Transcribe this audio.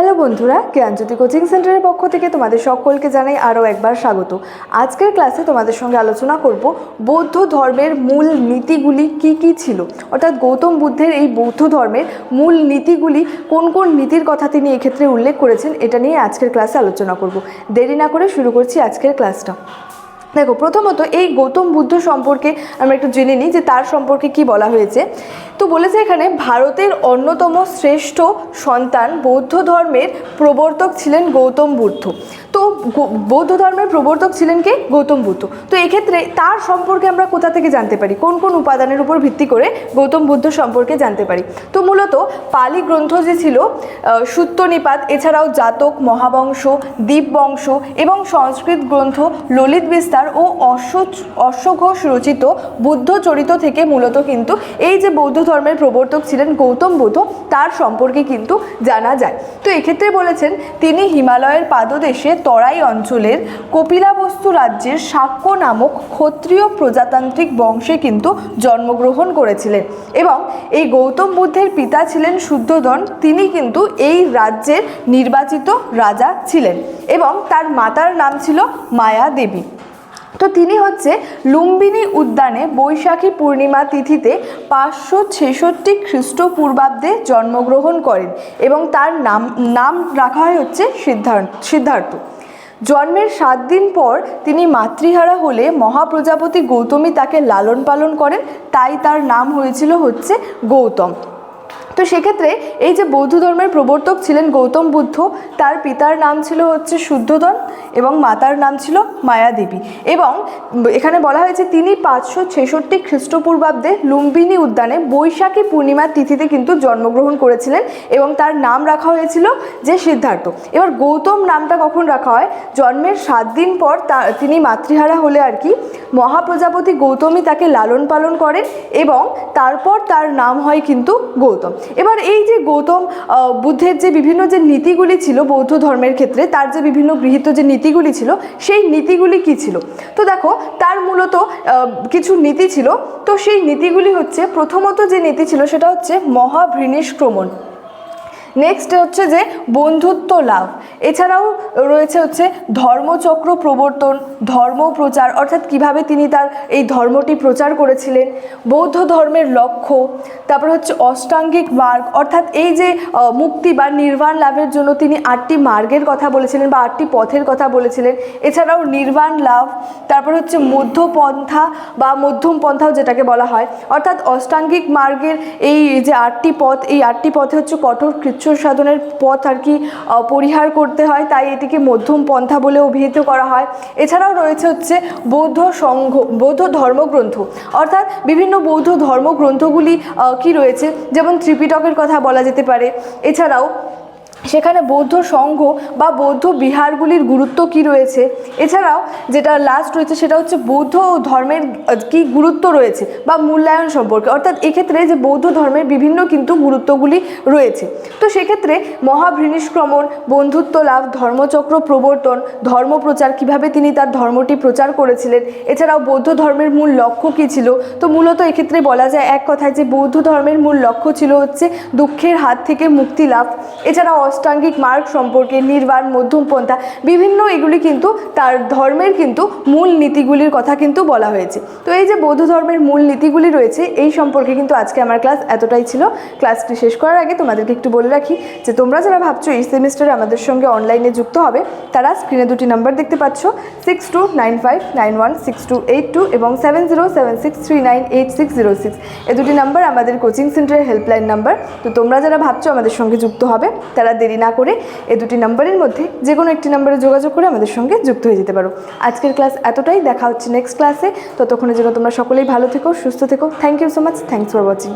Hello বন্ধুরা, জ্ঞানজ্যোতি coaching সেন্টারের পক্ষ থেকে তোমাদের সকলকে জানাই আরও একবার স্বাগত। আজকের ক্লাসে তোমাদের সঙ্গে আলোচনা করব বৌদ্ধ ধর্মের মূল নীতিগুলি কি কি ছিল? অর্থাৎ গৌতম বুদ্ধের এই বৌদ্ধ ধর্মের মূল নীতিগুলি কোন কোন নীতির কথা তিনি এক্ষেত্রে উল্লেখ করেছেন, এটা নিয়ে আজকের ক্লাসে আলোচনা করব। দেরি না করে শুরু করছি আজকের ক্লাসটা। দেখো, প্রথমত এই গৌতম বুদ্ধ সম্পর্কে আমরা একটু জেনে নিই যে তার সম্পর্কে কি বলা হয়েছে। তো বলেছে এখানে, ভারতের অন্যতম শ্রেষ্ঠ সন্তান বৌদ্ধ ধর্মের প্রবর্তক ছিলেন গৌতম বুদ্ধ। তো বৌদ্ধ ধর্মের প্রবর্তক ছিলেন কে? গৌতম বুদ্ধ। তো এক্ষেত্রে তার সম্পর্কে আমরা কোথা থেকে জানতে পারি? কোন কোন উপাদানের উপর ভিত্তি করে গৌতম বুদ্ধ সম্পর্কে জানতে পারি? তো মূলত পালি গ্রন্থ যে ছিল সূত্রনিপাত, এছাড়াও জাতক, মহাবংশ দীপবংশ এবং সংস্কৃত গ্রন্থ ললিত বিস্তার ও অশ্ব অশ্বঘোষ রচিত বুদ্ধ চরিত থেকে মূলত কিন্তু এই যে বৌদ্ধ ধর্মের প্রবর্তক ছিলেন গৌতম বুদ্ধ, তার সম্পর্কে কিন্তু জানা যায়। তো এক্ষেত্রে বলেছেন, তিনি হিমালয়ের পাদদেশে তরাই অঞ্চলের কপিলাবস্তু রাজ্যের শাক্য নামক ক্ষত্রিয় প্রজাতান্ত্রিক বংশে কিন্তু জন্মগ্রহণ করেছিলেন এবং এই গৌতম বুদ্ধের পিতা ছিলেন শুদ্ধোধন। তিনি কিন্তু এই রাজ্যের নির্বাচিত রাজা ছিলেন এবং তার মাতার নাম ছিল মায়া দেবী। তো তিনি হচ্ছে লুম্বিনী উদ্যানে বৈশাখী পূর্ণিমা তিথিতে পাঁচশো ছেষট্টি খ্রিস্টপূর্বাব্দে জন্মগ্রহণ করেন এবং তার নাম নাম রাখা হয় হচ্ছে সিদ্ধার্থ সিদ্ধার্থ। জন্মের সাত দিন পর তিনি মাতৃহারা হলে মহাপ্রজাপতি গৌতমী তাকে লালন পালন করেন। তাই তার নাম হয়েছিল হচ্ছে গৌতম। তো সেক্ষেত্রে এই যে বৌদ্ধ ধর্মের প্রবর্তক ছিলেন গৌতম বুদ্ধ, তার পিতার নাম ছিল হচ্ছে শুদ্ধোধন এবং মাতার নাম ছিল মায়াদেবী। এবং এখানে বলা হয়েছে তিনি পাঁচশো ছেষট্টি খ্রিস্টপূর্বাব্দে লুম্বিনী উদ্যানে বৈশাখী পূর্ণিমার তিথিতে কিন্তু জন্মগ্রহণ করেছিলেন এবং তার নাম রাখা হয়েছিল যে সিদ্ধার্থ। এবার গৌতম নামটা কখন রাখা হয়? জন্মের সাত দিন পর তা, তিনি মাতৃহারা হলে আর কি মহাপ্রজাপতি গৌতমী তাকে লালন পালন করেন এবং তারপর তার নাম হয় কিন্তু গৌতম। এবার এই যে গৌতম বুদ্ধের যে বিভিন্ন যে নীতিগুলি ছিল বৌদ্ধ ধর্মের ক্ষেত্রে, তার যে বিভিন্ন গৃহীত যে নীতিগুলি ছিল, সেই নীতিগুলি কি ছিল? তো দেখো, তার মূলত কিছু নীতি ছিল। তো সেই নীতিগুলি হচ্ছে, প্রথমত যে নীতি ছিল, সেটা হচ্ছে মহাভৃনিষ্ক্রমণ নেক্সট হচ্ছে যে বন্ধুত্ব লাভ। এছাড়াও রয়েছে হচ্ছে ধর্মচক্র প্রবর্তন, ধর্ম প্রচার, অর্থাৎ কীভাবে তিনি তার এই ধর্মটি প্রচার করেছিলেন, বৌদ্ধ ধর্মের লক্ষ্য, তারপর হচ্ছে অষ্টাঙ্গিক মার্গ, অর্থাৎ এই যে মুক্তি বা নির্বাণ লাভের জন্য তিনি আটটি মার্গের কথা বলেছিলেন বা আটটি পথের কথা বলেছিলেন। এছাড়াও নির্বাণ লাভ, তারপর হচ্ছে মধ্যপন্থা বা মধ্যম পন্থাও যেটাকে বলা হয়। অর্থাৎ অষ্টাঙ্গিক মার্গের এই যে আটটি পথ, এই আটটি পথে হচ্ছে কঠোর কৃচ্ছ সাধনের পথ আর কি পরিহার করতে হয়, তাই এটিকে মধ্যম পন্থা বলে অভিহিত করা হয়। এছাড়াও রয়েছে হচ্ছে বৌদ্ধ সংঘ, বৌদ্ধ ধর্মগ্রন্থ। অর্থাৎ বিভিন্ন বৌদ্ধ ধর্মগ্রন্থগুলি কি রয়েছে? যেমন ত্রিপিটকের কথা বলা যেতে পারে। এছাড়াও সেখানে বৌদ্ধ সংঘ বা বৌদ্ধ বিহারগুলির গুরুত্ব কি রয়েছে? এছাড়াও যেটা লাস্ট রয়েছে সেটা হচ্ছে বৌদ্ধ ধর্মের কি গুরুত্ব রয়েছে বা মূল্যায়ন সম্পর্কে। অর্থাৎ এক্ষেত্রে যে বৌদ্ধ ধর্মের বিভিন্ন কিন্তু গুরুত্বগুলি রয়েছে। তো সেক্ষেত্রে মহাভৃনিষ্ক্রমণ, বন্ধুত্ব লাভ, ধর্মচক্র প্রবর্তন ধর্মপ্রচার কীভাবে তিনি তার ধর্মটি প্রচার করেছিলেন? এছাড়াও বৌদ্ধ ধর্মের মূল লক্ষ্য কী ছিল? তো মূলত এক্ষেত্রে বলা যায় এক কথায় যে বৌদ্ধ ধর্মের মূল লক্ষ্য ছিল হচ্ছে দুঃখের হাত থেকে মুক্তি লাভ। এছাড়াও অষ্টাঙ্গিক মার্গ সম্পর্কে নির্বাণ মধ্যম পন্থা বিভিন্ন এগুলি কিন্তু তার ধর্মের কিন্তু মূল নীতিগুলির কথা কিন্তু বলা হয়েছে। তো এই যে বৌদ্ধ ধর্মের মূল নীতিগুলি রয়েছে, এই সম্পর্কে কিন্তু আজকে আমার ক্লাস এতটাই ছিল। ক্লাসটি শেষ করার আগে তোমাদেরকে একটু বলে রাখি যে তোমরা যারা ভাবছ এই সেমিস্টারে আমাদের সঙ্গে অনলাইনে যুক্ত হবে, তারা স্ক্রিনে দুটি নাম্বার দেখতে পাচ্ছ six two nine five nine one six two eight two এবং seven zero seven six three nine eight six zero six এ দুটি নাম্বার আমাদের কোচিং সেন্টারের হেল্পলাইন নাম্বার। তো তোমরা যারা ভাবছ আমাদের সঙ্গে যুক্ত হবে, তারা দেরি না করে এ দুটি নাম্বারের মধ্যে যে কোনো একটি নাম্বারে যোগাযোগ করে আমাদের সঙ্গে যুক্ত হয়ে যেতে পারো। আজকের ক্লাস এতটাই। দেখা হচ্ছে নেক্সট ক্লাসে ততক্ষণের জন্য তোমরা সকলেই ভালো থেকো, সুস্থ থেকো। Thank you so much thanks for watching